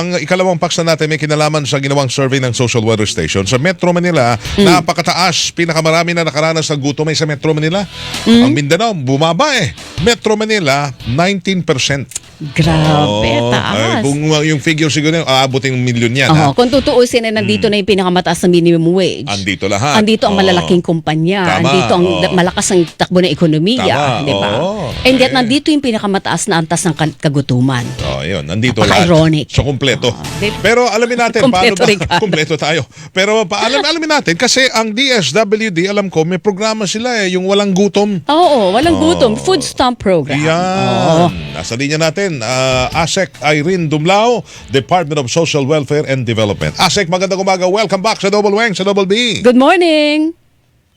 Ang ikalawang paksa natin may kinalaman sa ginawang survey ng Social Weather Station. Sa Metro Manila, napakataas. Pinakamarami na nakaranas ng gutom ay sa Metro Manila. Ang Mindanao, bumaba eh. Metro Manila, 19%. Grabe, Oo. taas. Ay, kung uh, yung figure siguro, aabutin ng milyon yan. Ha? kung tutuusin na nandito na yung pinakamataas na minimum wage. Andito lahat. Andito ang Oo. malalaking kumpanya. Tama, andito ang da- malakas ang takbo ng ekonomiya. Tama, Di ba? oo. And yet, Eh. nandito yung pinakamataas na antas ng ka- kagutuman. Oh, yun. Nandito lahat. Napaka-ironic. So. Di- Pero alamin natin, Kumpleto, paano ba? Kumpleto tayo. Pero pa, alam, alamin natin, kasi ang DSWD, alam ko, may programa sila eh, yung walang gutom. Oo, walang gutom. Food stamp program. Yan. Nasa linya natin, uh, ASEC Irene Dumlao, Department of Social Welfare and Development. ASEC, magandang umaga. Welcome back sa Double Wang, sa Double B. Good morning.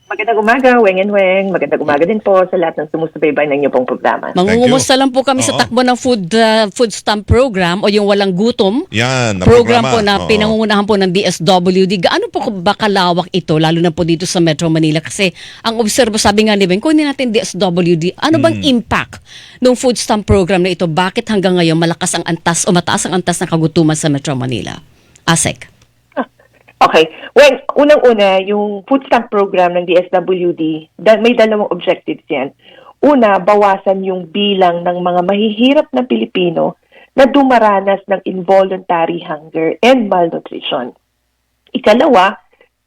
Magandang umaga, Weng and Weng. Magandang umaga din po sa lahat ng sumusubaybay ng inyong pong programa. Mangungumusta lang po kami sa Oo. takbo ng food uh, food stamp program o yung walang gutom. Yan, na program programa. po na Oo. pinangungunahan po ng DSWD. Gaano po ba kalawak ito, lalo na po dito sa Metro Manila? Kasi ang obserbo, sabi nga ni Ben, kung hindi natin DSWD, ano bang Hmm. impact ng food stamp program na ito? Bakit hanggang ngayon malakas ang antas o mataas ang antas ng kagutuman sa Metro Manila? ASEC. Okay. Well, unang-una, yung food stamp program ng DSWD, da- may dalawang objectives yan. Una, bawasan yung bilang ng mga mahihirap na Pilipino na dumaranas ng involuntary hunger and malnutrition. Ikalawa,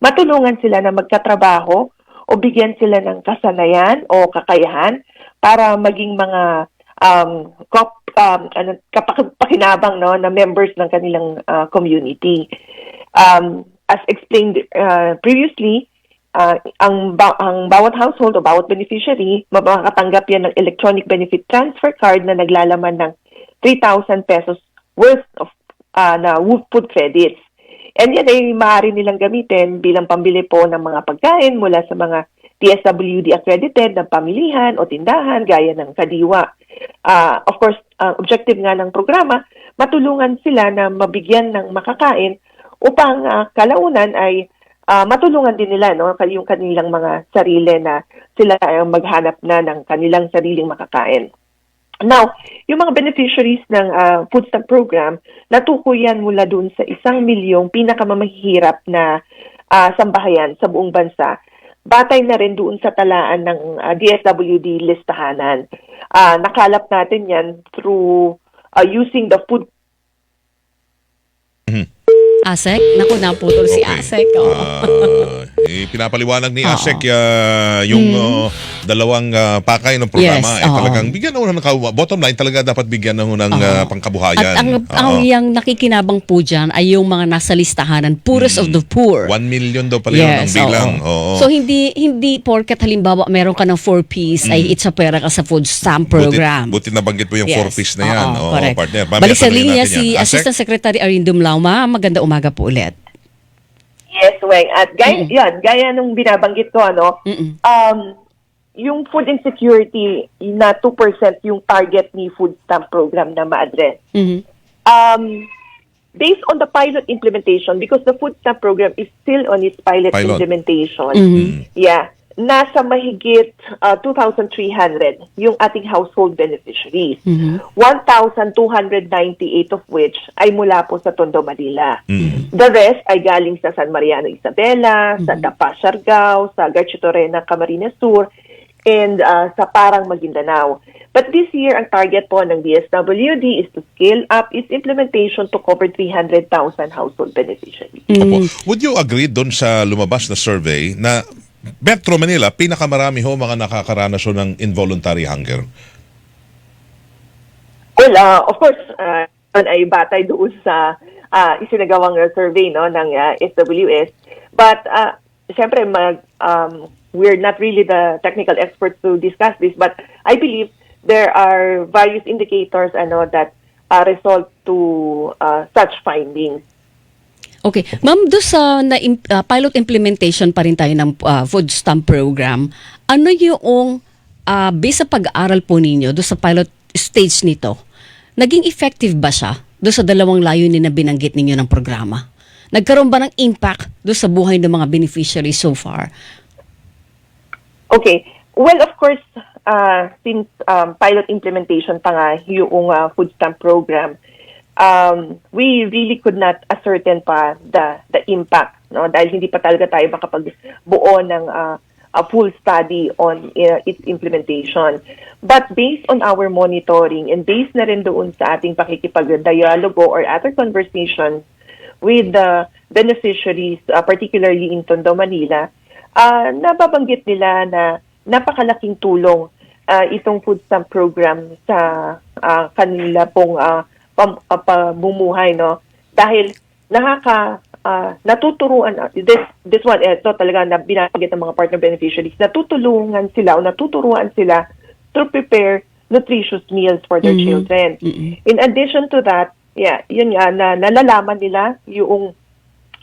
matulungan sila na magkatrabaho o bigyan sila ng kasanayan o kakayahan para maging mga um, kop, um, ano, kapakinabang no, na members ng kanilang uh, community. Um, as explained uh, previously, uh, ang, ba- ang bawat household o bawat beneficiary, makakatanggap yan ng electronic benefit transfer card na naglalaman ng 3,000 pesos worth of uh, na food credits. And yan ay maaari nilang gamitin bilang pambili po ng mga pagkain mula sa mga DSWD accredited na pamilihan o tindahan gaya ng Kadiwa. Ah, of course, ang objective nga ng programa, matulungan sila na mabigyan ng makakain upang ah, kalaunan ay ah, matulungan din nila no yung kanilang mga sarili na sila ay maghanap na ng kanilang sariling makakain. Now, yung mga beneficiaries ng ah, food stamp program, natukoy yan mula dun sa isang milyong pinakamamahirap na ah, sambahayan sa buong bansa. Batay na rin doon sa talaan ng ah, DSWD listahanan. Ah, nakalap natin yan through ah, using the food ASEC? Naku, naputol si ASEC. Oo. Ah, eh, pinapaliwanag ni Oo. ASEC ah, yung oh, dalawang ah, pakay ng programa. Yes, eh, oo. talagang bigyan na ng kawa- bottom line talaga dapat bigyan na ng Oo. ah, pangkabuhayan. At ang, ang Oo. yung nakikinabang po dyan ay yung mga nasa listahanan, poorest of the poor. One million daw pala yun ang bilang. oo. Oo. So hindi hindi porket halimbawa meron ka ng 4 piece ay it's a pera ka sa food stamp program. Buti, buti nabanggit mo yung Yes. four piece na yan. Oo, correct. partner. Mamaya Balik sa tanungin linya natin si. ASEC? Assistant Secretary Arindum Lauma. Maganda umaga po ulit. Yes, Weng. At gaya, yan, gaya nung binabanggit ko, ano, Mm-mm. um, yung food insecurity na 2% yung target ni food stamp program na ma-address. Mhm. Um, based on the pilot implementation, because the food stamp program is still on its pilot, Pilot. implementation, Mhm. yeah, nasa mahigit uh, 2,300 yung ating household beneficiaries. Mhm. 1,298 of which ay mula po sa Tondo, Manila. Mm. The rest ay galing sa San Mariano, Isabela, sa Dapa, Siargao, sa Garchitorena, Camarines Sur, and uh, sa Parang, Maguindanao. But this year, ang target po ng DSWD is to scale up its implementation to cover 300,000 household beneficiaries. Opo. Would you agree doon sa lumabas na survey na Metro Manila, pinakamarami ho mga nakakaranas ho ng involuntary hunger? Well, uh, of course, uh, ay batay doon sa uh, isinagawang survey no, ng uh, SWS. But, uh, siyempre, mag, um, we're not really the technical experts to discuss this, but I believe there are various indicators ano, that uh, result to uh, such findings. Okay. Ma'am, do sa na, ah, pilot implementation pa rin tayo ng ah, food stamp program, ano yung, uh, based sa pag-aaral po ninyo, do sa pilot stage nito, naging effective ba siya do sa dalawang layunin na binanggit ninyo ng programa? Nagkaroon ba ng impact do sa buhay ng mga beneficiaries so far? Okay. Well, of course, uh, since um, pilot implementation pa nga yung uh, food stamp program, um, we really could not ascertain pa the the impact no dahil hindi pa talaga tayo makapagbuo ng uh, a full study on uh, its implementation. But based on our monitoring and based na rin doon sa ating pakikipag-dialogo or other conversations with the beneficiaries, uh, particularly in Tondo, Manila, uh, nababanggit nila na napakalaking tulong uh, itong food stamp program sa uh, kanila pong uh, pam, uh, pamumuhay no dahil nakaka uh, natuturuan uh, this this one ito talaga na binabanggit ng mga partner beneficiaries natutulungan sila o natuturuan sila to prepare nutritious meals for their Mhm. children Mm-mm. in addition to that yeah yun nga na nalalaman nila yung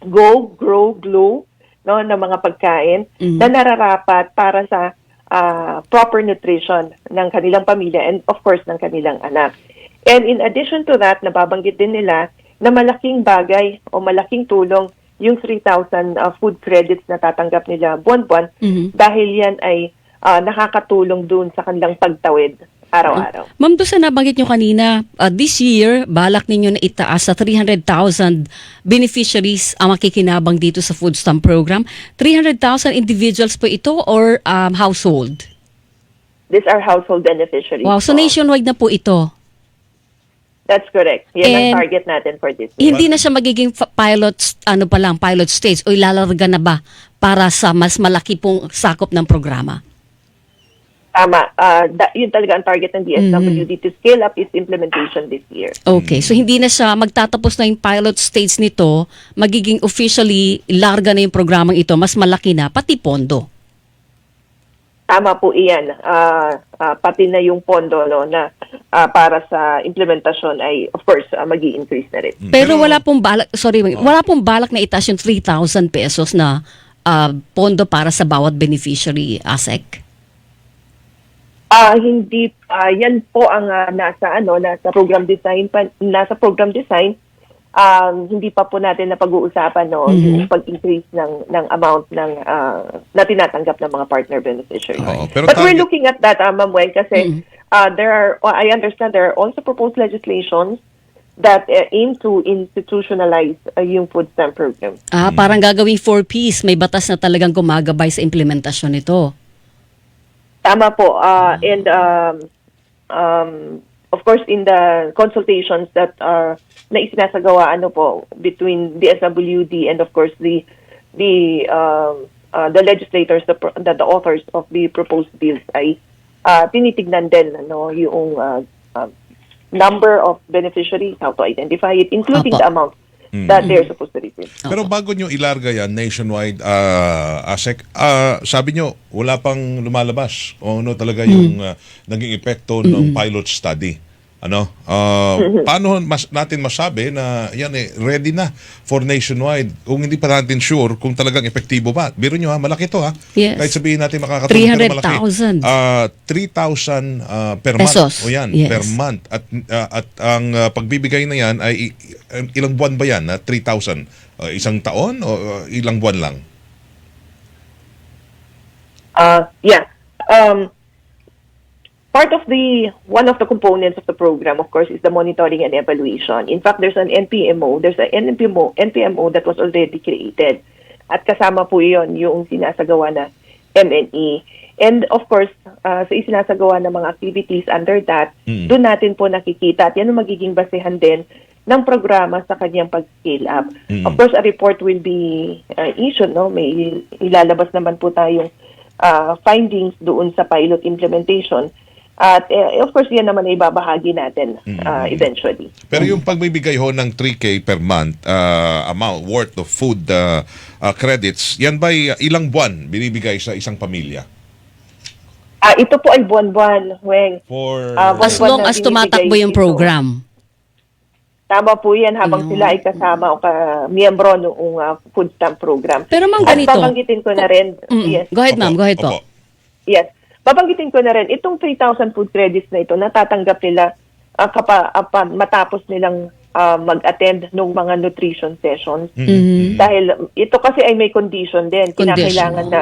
go grow glow no ng mga pagkain Mhm. na nararapat para sa ah, proper nutrition ng kanilang pamilya and of course ng kanilang anak. And in addition to that, nababanggit din nila na malaking bagay o malaking tulong yung 3,000 ah, food credits na tatanggap nila buwan-buwan Mhm. dahil yan ay ah, nakakatulong dun sa kanilang pagtawid araw-araw. Ma'am, doon sa nabanggit nyo kanina, uh, this year, balak ninyo na itaas sa 300,000 beneficiaries ang makikinabang dito sa food stamp program. 300,000 individuals po ito or um, household? These are household beneficiaries. Wow, so nationwide na po ito. That's correct. Yan And- ang target natin for this year. Hindi na siya magiging pilot, ano pa lang, pilot stage o ilalarga na ba para sa mas malaki pong sakop ng programa? Tama. Ah, da- yun talaga ang target ng DSWD Mm-hmm. to scale up its implementation this year. Okay, so hindi na siya magtatapos na yung pilot stage nito, magiging officially larga na yung programang ito, mas malaki na, pati pondo. Tama po iyan. Ah, ah, pati na yung pondo no, na ah, para sa implementasyon ay of course uh, mag increase na rin. Pero wala pong balak, sorry, wala pong balak na itaas yung 3,000 pesos na ah, pondo para sa bawat beneficiary, ASEC. Ah, hindi ah, yan po ang ah, nasa ano, nasa program design pa, nasa program design um, hindi pa po natin na pag-uusapan no Mhm. yung pag-increase ng ng amount ng ah, na tinatanggap ng mga partner beneficiaries. Oo, pero But we're looking at that, uh, Ma'am Wen, kasi Mhm. uh, there are, well, I understand there are also proposed legislations that uh, aim to institutionalize uh, yung food stamp program. Ah, parang gagawing four-piece, may batas na talagang gumagabay sa implementasyon nito. Tama po. Uh, and um, um, of course, in the consultations that are na isinasagawa ano po between the SWD and of course the the um, uh, the legislators the, the the authors of the proposed bills ay uh, tinitignan din ano yung uh, uh, number of beneficiaries how to identify it including Opo. the amount that they're supposed to receive. Pero bago nyo ilarga yan nationwide, uh, ASEC, ah, sabi nyo, wala pang lumalabas. O ano talaga yung ah, naging epekto ng pilot study. Ano? Ah, paano mas, natin masabi na yan eh, ready na for nationwide kung hindi pa natin sure kung talagang epektibo ba? Biro nyo ha, malaki to ha. Yes. Kahit sabihin natin makakatulong pero malaki. 300,000. Ah, 3,000 ah, per month. Pesos. O yan, Yes. per month. At, ah, at ang ah, pagbibigay na yan ay i- ilang buwan ba yan na 3,000? Ah, isang taon o ah, ilang buwan lang? Uh, yeah. Um, part of the one of the components of the program, of course, is the monitoring and evaluation. In fact, there's an NPMO. There's an NPMO, NPMO that was already created. At kasama po yon yung sinasagawa na MNE. And of course, uh, sa isinasagawa ng mga activities under that, Mm. doon natin po nakikita at yan ang magiging basehan din ng programa sa kanyang pag-scale up. Mm. Of course, a report will be uh, issued, no? May ilalabas naman po tayong uh, findings doon sa pilot implementation. At eh, of course, yan naman ay babahagi natin uh, eventually. Pero yung pagbibigay ho ng 3K per month ah, amount worth of food ah, ah, credits, yan ba ilang buwan binibigay sa isang pamilya? Ah, ito po ay buwan-buwan, Weng. For Ah, As Buwan long na as tumatakbo binibigay yung program. Tama po yan habang sila ay kasama o ka, miyembro noong uh, food stamp program. Pero ma'am, At ganito. babanggitin ko na rin, Mm, yes, Go ahead, ma'am. Go ahead po. yes, babanggitin ko na rin, itong 3,000 food credits na ito, natatanggap nila ah, kapa, apa, matapos nilang ah, mag-attend ng mga nutrition sessions. Mhm. Dahil ito kasi ay may condition din. Condition. Kinakailangan na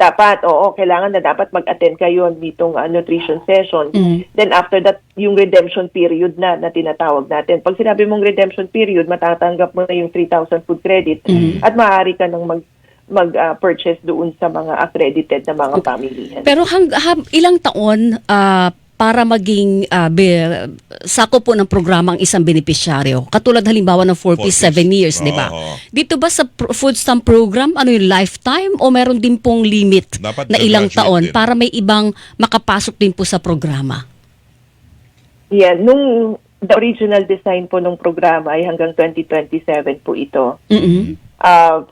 dapat, oo, kailangan na dapat mag-attend kayo nitong ah, nutrition session. Mm. Then after that, yung redemption period na na tinatawag natin. Pag sinabi mong redemption period, matatanggap mo na yung 3,000 food credit at maaari ka nang mag mag-purchase doon sa mga accredited na mga pamilihan. Pero hang, hab- ilang taon ah, para maging ah, be- sako po ng programa ang isang benepisyaryo? Katulad halimbawa ng 47 years, di ba? Dito ba sa pro- food stamp program, ano yung lifetime o meron din pong limit Dapat na ilang taon din. para may ibang makapasok din po sa programa? Yeah, nung the original design po ng programa ay hanggang 2027 po ito. mm Uh,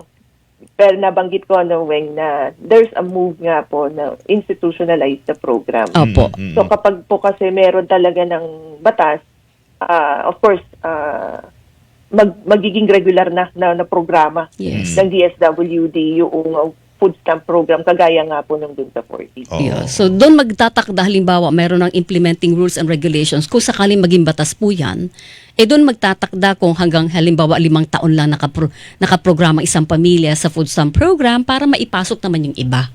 pero nabanggit ko no Weng na there's a move nga po na institutionalize the program. Opo. Mm, mm, So kapag po kasi meron talaga ng batas, ah, of course, ah, mag, magiging regular na, na, na programa Yes. ng DSWD yung uh, food stamp program kagaya nga po nung dun sa 40. Oo. Yeah. So doon magtatakda halimbawa meron ng implementing rules and regulations kung sakaling maging batas po yan, eh doon magtatakda kung hanggang halimbawa limang taon lang nakapro, nakaprograma isang pamilya sa food stamp program para maipasok naman yung iba.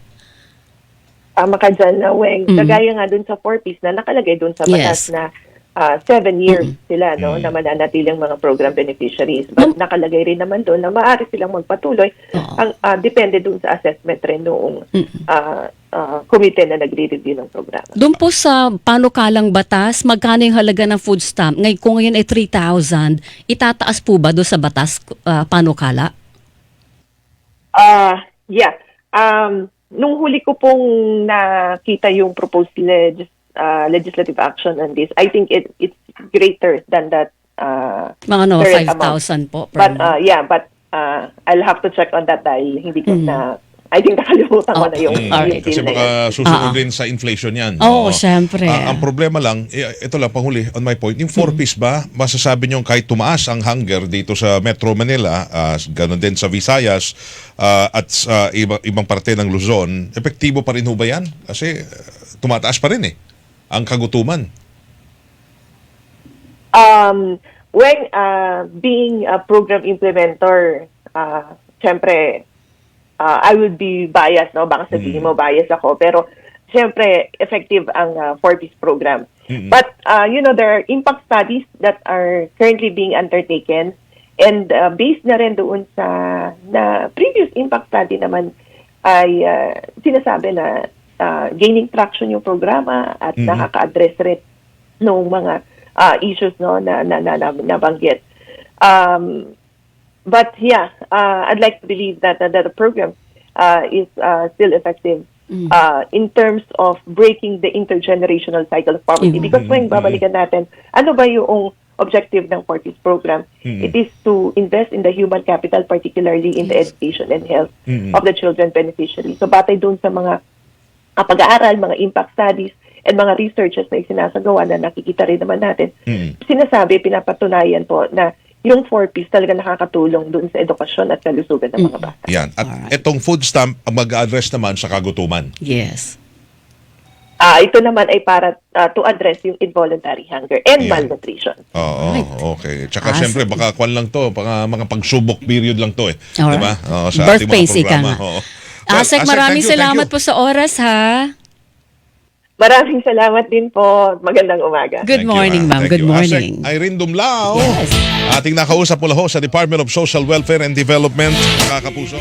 Tama ka dyan na, Weng. Mhm. Kagaya nga dun sa 4 piece na nakalagay dun sa batas Yes. na ah, seven years Mhm. sila no, Mhm. na mananatiling mga program beneficiaries. But nakalagay rin naman doon na maaari silang magpatuloy. Oo. Ang, ah, depende dun sa assessment rin noong Mm. ah, ah, committee na nagre-review ng programa. Doon po sa panukalang batas, magkano yung halaga ng food stamp? Ngayon, kung ngayon ay 3,000, itataas po ba doon sa batas ah, panukala? Ah, yeah. Um, nung huli ko pong nakita yung proposed legis- ah, legislative action on this, I think it it's greater than that. ah, Mga Current 5,000 po. Per but uh, yeah, but uh, I'll have to check on that dahil hindi ko Mm. na I think nakalimutan ko na yung, Mm, Alright. yung Kasi deal na baka yun. susunod Ah. din sa inflation yan. Oo, syempre. Ah, ang problema lang, eh, ito lang panghuli on my point, yung Mm. 4-piece ba, masasabi nyo kahit tumaas ang hunger dito sa Metro Manila, ah, ganun din sa Visayas ah, at sa iba, ibang parte ng Luzon, epektibo pa rin ho ba yan? Kasi ah, tumataas pa rin eh, ang kagutuman. Um, when uh, being a program implementer, uh, syempre, uh, I would be biased, no? Baka sabihin mo bias ako, pero syempre, effective ang uh, 4-piece program. Mm-mm. But, uh, you know, there are impact studies that are currently being undertaken and uh, based na rin doon sa na previous impact study naman ay uh, sinasabi na uh, gaining traction yung programa at Mhm. nakaka-address rin ng mga uh, issues no na na, na, na nabanggit. Um, but yeah, uh, I'd like to believe that that the program uh, is uh, still effective Mm. uh, in terms of breaking the intergenerational cycle of poverty. Mm. Because when babalikan natin, ano ba yung objective ng Fortis program? Mm. It is to invest in the human capital, particularly in the education and health Mm. of the children beneficiaries. So batay doon sa mga ah, pag-aaral, mga impact studies, and mga researches na isinasagawa na nakikita rin naman natin, Mm. sinasabi, pinapatunayan po na yung 4Ps talaga nakakatulong doon sa edukasyon at kalusugan ng mga bata. Yan. At Alright. itong food stamp ang mag-address naman sa kagutuman. Yes. Ah, ito naman ay para ah, to address yung involuntary hunger and Yeah. malnutrition. Oo, Right. okay. Tsaka Ah, syempre, baka kwan lang to, baka mga pagsubok period lang to eh. Alright. Di ba? Oo, sa Birth ating mga pains, ika programa. nga. Oo. Asek, Asek, maraming thank you, thank salamat you. po sa oras ha. Maraming salamat din po. Magandang umaga. Good Thank morning, ma'am. Thank Good you. morning. Asek Irene Dumlao. Yes. Ating nakausap mula ho sa Department of Social Welfare and Development. Nakakapuso.